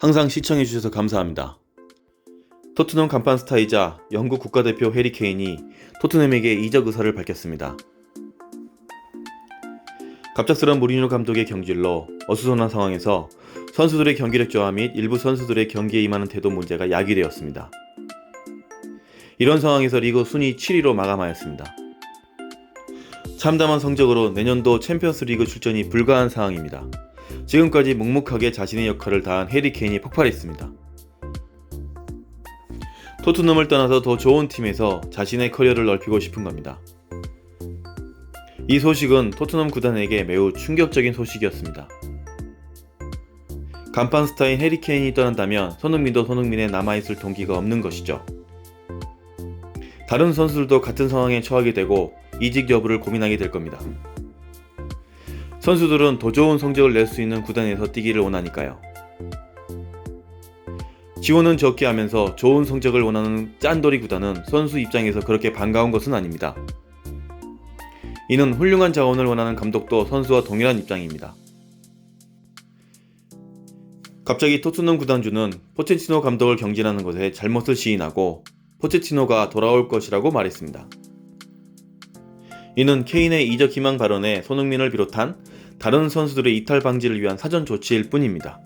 항상 시청해주셔서 감사합니다. 토트넘 간판 스타이자 영국 국가대표 해리 케인이 토트넘에게 이적 의사를 밝혔습니다. 갑작스런 무리뉴 감독의 경질로 어수선한 상황에서 선수들의 경기력 저하 및 일부 선수들의 경기에 임하는 태도 문제가 야기되었습니다. 이런 상황에서 리그 순위 7위로 마감하였습니다. 참담한 성적으로 내년도 챔피언스 리그 출전이 불가한 상황입니다. 지금까지 묵묵하게 자신의 역할을 다한 해리 케인이 폭발했습니다. 토트넘을 떠나서 더 좋은 팀에서 자신의 커리어를 넓히고 싶은 겁니다. 이 소식은 토트넘 구단에게 매우 충격적인 소식이었습니다. 간판 스타인 해리 케인이 떠난다면 손흥민도 손흥민에 남아있을 동기가 없는 것이죠. 다른 선수들도 같은 상황에 처하게 되고 이직 여부를 고민하게 될 겁니다. 선수들은 더 좋은 성적을 낼 수 있는 구단에서 뛰기를 원하니까요. 지원은 적게 하면서 좋은 성적을 원하는 짠돌이 구단은 선수 입장에서 그렇게 반가운 것은 아닙니다. 이는 훌륭한 자원을 원하는 감독도 선수와 동일한 입장입니다. 갑자기 토트넘 구단주는 포체티노 감독을 경질하는 것에 잘못을 시인하고 포체티노가 돌아올 것이라고 말했습니다. 이는 케인의 이적 희망 발언에 손흥민을 비롯한 다른 선수들의 이탈 방지를 위한 사전 조치일 뿐입니다.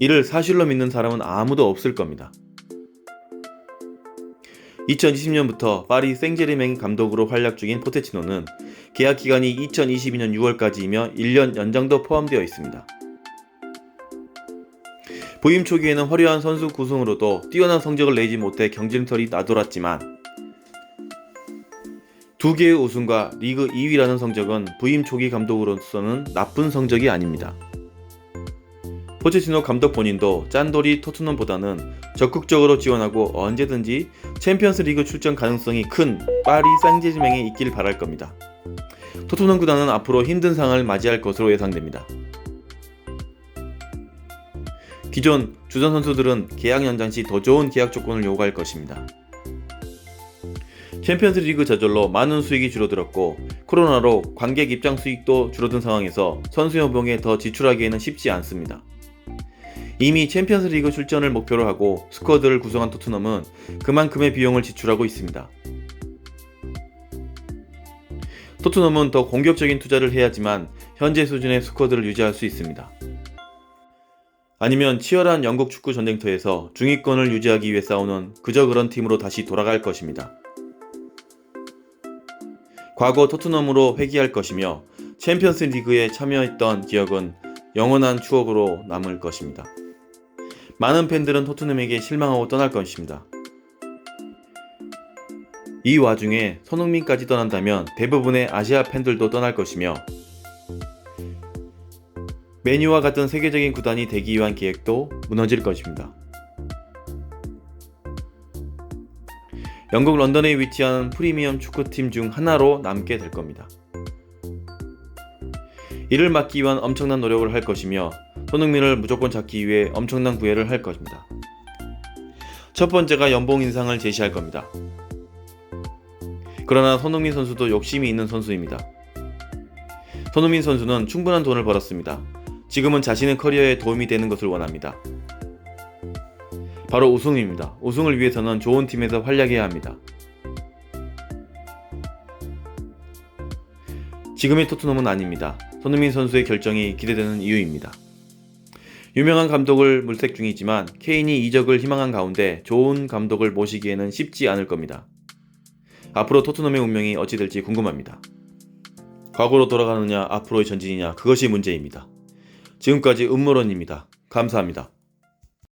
이를 사실로 믿는 사람은 아무도 없을 겁니다. 2020년부터 파리 생제르맹 감독으로 활약 중인 포테치노는 계약 기간이 2022년 6월까지이며 1년 연장도 포함되어 있습니다. 부임 초기에는 화려한 선수 구성으로도 뛰어난 성적을 내지 못해 경쟁설이 나돌았지만 두 개의 우승과 리그 2위라는 성적은 부임 초기 감독으로서는 나쁜 성적이 아닙니다. 포체티노 감독 본인도 짠돌이 토트넘보다는 적극적으로 지원하고 언제든지 챔피언스 리그 출전 가능성이 큰 파리 상제르맹에 있길 바랄 겁니다. 토트넘 구단은 앞으로 힘든 상황을 맞이할 것으로 예상됩니다. 기존 주전 선수들은 계약 연장 시 더 좋은 계약 조건을 요구할 것입니다. 챔피언스 리그 저절로 많은 수익이 줄어들었고 코로나로 관객 입장 수익도 줄어든 상황에서 선수 연봉에 더 지출하기에는 쉽지 않습니다. 이미 챔피언스 리그 출전을 목표로 하고 스쿼드를 구성한 토트넘은 그만큼의 비용을 지출하고 있습니다. 토트넘은 더 공격적인 투자를 해야지만 현재 수준의 스쿼드를 유지할 수 있습니다. 아니면 치열한 영국 축구 전쟁터에서 중위권을 유지하기 위해 싸우는 그저 그런 팀으로 다시 돌아갈 것입니다. 과거 토트넘으로 회귀할 것이며 챔피언스 리그에 참여했던 기억은 영원한 추억으로 남을 것입니다. 많은 팬들은 토트넘에게 실망하고 떠날 것입니다. 이 와중에 손흥민까지 떠난다면 대부분의 아시아 팬들도 떠날 것이며 메뉴와 같은 세계적인 구단이 되기 위한 계획도 무너질 것입니다. 영국 런던에 위치한 프리미엄 축구팀 중 하나로 남게 될 겁니다. 이를 막기 위한 엄청난 노력을 할 것이며 손흥민을 무조건 잡기 위해 엄청난 구애를 할 것입니다. 첫 번째가 연봉 인상을 제시할 겁니다. 그러나 손흥민 선수도 욕심이 있는 선수입니다. 손흥민 선수는 충분한 돈을 벌었습니다. 지금은 자신의 커리어에 도움이 되는 것을 원합니다. 바로 우승입니다. 우승을 위해서는 좋은 팀에서 활약해야 합니다. 지금의 토트넘은 아닙니다. 손흥민 선수의 결정이 기대되는 이유입니다. 유명한 감독을 물색 중이지만 케인이 이적을 희망한 가운데 좋은 감독을 모시기에는 쉽지 않을 겁니다. 앞으로 토트넘의 운명이 어찌 될지 궁금합니다. 과거로 돌아가느냐 앞으로의 전진이냐 그것이 문제입니다. 지금까지 음모론입니다. 감사합니다.